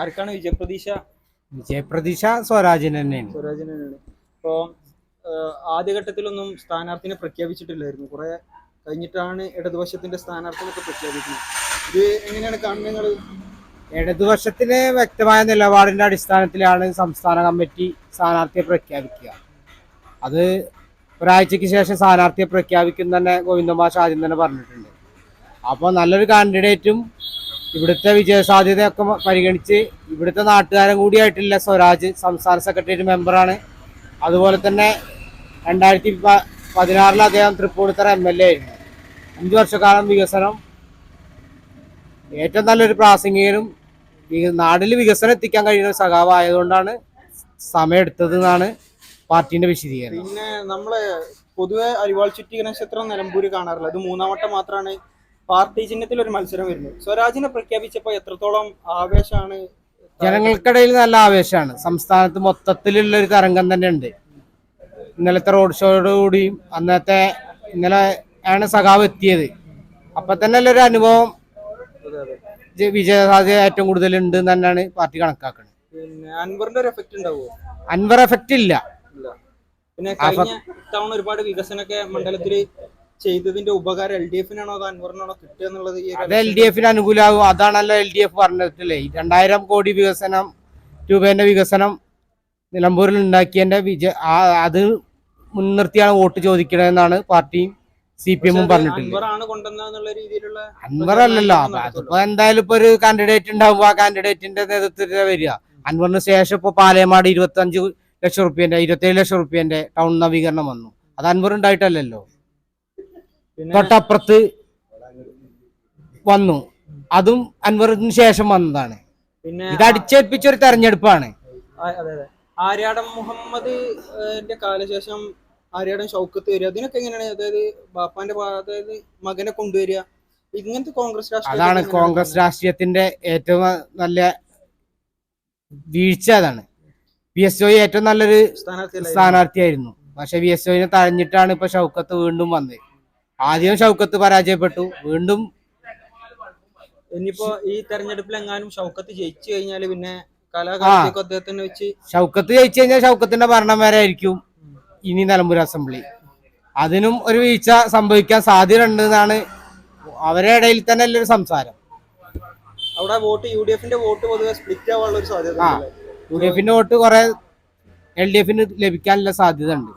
ആർക്കാണ് വിജയപ്രതീക്ഷ? വിജയപ്രതീക്ഷ സ്വരാജിന് തന്നെയാണ്. സ്വരാജിന് തന്നെയാണ്. ഇപ്പോൾ ആദ്യഘട്ടത്തിലൊന്നും സ്ഥാനാർത്ഥിനെ പ്രഖ്യാപിച്ചിട്ടില്ലായിരുന്നു. കുറെ കഴിഞ്ഞിട്ടാണ് ഇടതുപക്ഷത്തിന്റെ സ്ഥാനാർത്ഥിനൊക്കെ പ്രഖ്യാപിക്കുന്നത്. ഇത് എങ്ങനെയാണ് കാണുന്നത് നിങ്ങൾ ഇടതുപക്ഷത്തിലെ വ്യക്തമായ നിലപാടിന്റെ അടിസ്ഥാനത്തിലാണ് സംസ്ഥാന കമ്മിറ്റി സ്ഥാനാർത്ഥിയെ പ്രഖ്യാപിക്കുക. അത് ഒരാഴ്ചയ്ക്ക് ശേഷം സ്ഥാനാർത്ഥിയെ പ്രഖ്യാപിക്കും തന്നെ ഗോവിന്ദമാഷ് ആദ്യം തന്നെ പറഞ്ഞിട്ടുണ്ട്. അപ്പോൾ നല്ലൊരു കാൻഡിഡേറ്റും ഇവിടുത്തെ വിജയസാധ്യതയൊക്കെ പരിഗണിച്ച് ഇവിടുത്തെ നാട്ടുകാരൻ കൂടിയായിട്ടുള്ള സ്വരാജ് സംസ്ഥാന സെക്രട്ടേറിയറ്റ് മെമ്പറാണ്. അതുപോലെ തന്നെ രണ്ടായിരത്തി പതിനാറിൽ അദ്ദേഹം തൃപ്പൂണിത്തറ എം എൽ എ ആയിരുന്നു. അഞ്ചു വർഷക്കാലം വികസനം. ഏറ്റവും നല്ലൊരു പ്രാസംഗികനും നാടിൽ വികസനം എത്തിക്കാൻ കഴിയുന്ന സഖാവ് ആയതുകൊണ്ടാണ് സമയമെടുത്തത് എന്നാണ് പാർട്ടിന്റെ വിശദീകരണം. പിന്നെ നമ്മൾ പൊതുവെ അരിവാൾ ചുറ്റി നക്ഷത്രം നിലമ്പൂര് കാണാറില്ല. അത് മൂന്നാം വട്ടം മാത്രമാണ് പാർട്ടി ചിഹ്നത്തിൽ ഒരു മത്സരം വരുന്നു. സ്വരാജിനെ പ്രഖ്യാപിച്ചപ്പോൾ എത്രത്തോളം ആവേശമാണ്? ജനങ്ങൾക്കിടയിൽ നല്ല ആവേശമാണ്. സംസ്ഥാനത്ത് മൊത്തത്തിലുള്ള ഒരു തരംഗം തന്നെ ഉണ്ട് ഇന്നലത്തെ റോഡ് ഷോയോടുകൂടിയും അന്നത്തെ ഇന്നലെ ആണ് സഖാവ് എത്തിയത്. അപ്പൊ തന്നെ ഒരു അനുഭവം വിജയ സാധ്യത വിജയസാധ്യത ഏറ്റവും കൂടുതൽ ഉണ്ട് എന്ന് തന്നെയാണ് പാർട്ടി കണക്കാക്കുന്നത് അൻവറിന്റെ ഒരു എഫക്ട് ഉണ്ടാവുമോ? അൻവർ എഫക്റ്റ് ഇല്ല. ഇല്ല. പിന്നെ കഴിഞ്ഞ തവണ ഒരുപാട് വികസനമൊക്കെ മണ്ഡലത്തിൽ ചെയ്തതിന്റെ ഉപകാരം എൽ ഡി എഫിനാണോ അതോ അൻവറിനാണോ കിട്ടുക എന്നുള്ളത് അത് എൽ ഡി എഫിന് അനുകൂലമാകും അതാണല്ലോ എൽ ഡി എഫ് പറഞ്ഞിട്ടില്ലേ രണ്ടായിരം കോടി വികസനം രൂപേന്റെ വികസനം നിലമ്പൂരിൽ ഉണ്ടാക്കിയതിന്റെ വിജയ അത് മുൻനിർത്തിയാണ് വോട്ട് ചോദിക്കണമെന്നാണ് പാർട്ടിയും സി പി എമ്മും പറഞ്ഞിട്ടില്ല അൻവർ അല്ലല്ലോ അതിപ്പോ എന്തായാലും ഇപ്പൊ ഒരു കാൻഡിഡേറ്റ് ഉണ്ടാവുമ്പോ ആ കാൻഡിഡേറ്റിന്റെ നേതൃത്വത്തിൽ വരിക. അൻവറിന് ശേഷം ഇപ്പൊ പാലയമാട് ഇരുപത്തി അഞ്ച് ലക്ഷം റുപ്യന്റെ ഇരുപത്തേഴ് ലക്ഷം റുപ്യന്റെ ടൗൺ നവീകരണം വന്നു. അത് അൻവർ ഉണ്ടായിട്ടല്ലല്ലോ. തൊട്ടപ്പുറത്ത് വന്നു. അതും അൻവറിന് ശേഷം വന്നതാണ്. പിന്നെ ഇത് അടിച്ചേൽപ്പിച്ച ഒരു തെരഞ്ഞെടുപ്പാണ്. ആര്യാടം അതെ അതെ. ആര്യാടൻ മുഹമ്മദ് ന്റെ കാലശേഷം ആര്യാടം ഷൗക്കത്ത് വരിക. അതിനൊക്കെ എങ്ങനെയാണ്? അതായത് ബാപ്പാന്റെ അതായത് മകനെ കൊണ്ടുവരിക. ഇങ്ങനത്തെ കോൺഗ്രസ് അതാണ് കോൺഗ്രസ് രാഷ്ട്രീയത്തിന്റെ ഏറ്റവും നല്ല വീഴ്ച അതാണ്. പി എസ് ഒ ഏറ്റവും നല്ലൊരു. സ്ഥാനാർത്ഥിയായിരുന്നു. പക്ഷെ വി എസ് ഒനെ തഴഞ്ഞിട്ടാണ് ഇപ്പൊ ഷൗക്കത്ത് വീണ്ടും വന്നത്. ആദ്യം ഷൗക്കത്ത് പരാജയപ്പെട്ടു. വീണ്ടും ഇനിയിപ്പോ ഈ തെരഞ്ഞെടുപ്പിൽ എങ്ങാനും ഷൗക്കത്ത് ജയിച്ചു കഴിഞ്ഞാൽ പിന്നെ കലാകാലത്തേക്ക് അദ്ദേഹത്തിനെ വെച്ച് ഷൗക്കത്ത് ജയിച്ചു കഴിഞ്ഞാൽ ഷൗക്കത്തിന്റെ ഭരണം വരെ ആയിരിക്കും ഇനി നിലമ്പൂർ അസംബ്ലി. അതിനും ഒരു വീഴ്ച സംഭവിക്കാൻ സാധ്യത ഉണ്ട് എന്നാണ് അവരുടെ ഇടയിൽ തന്നെ ഒരു സംസാരം. അവിടെ വോട്ട് യു ഡി എഫിന്റെ വോട്ട് പൊതുവെ സ്പ്ലിറ്റ് ആവാനുള്ള ഒരു സാധ്യത യു ഡി എഫിന്റെ വോട്ട് കുറെ എൽ ഡി എഫിന് ലഭിക്കാനുള്ള സാധ്യത ഉണ്ട്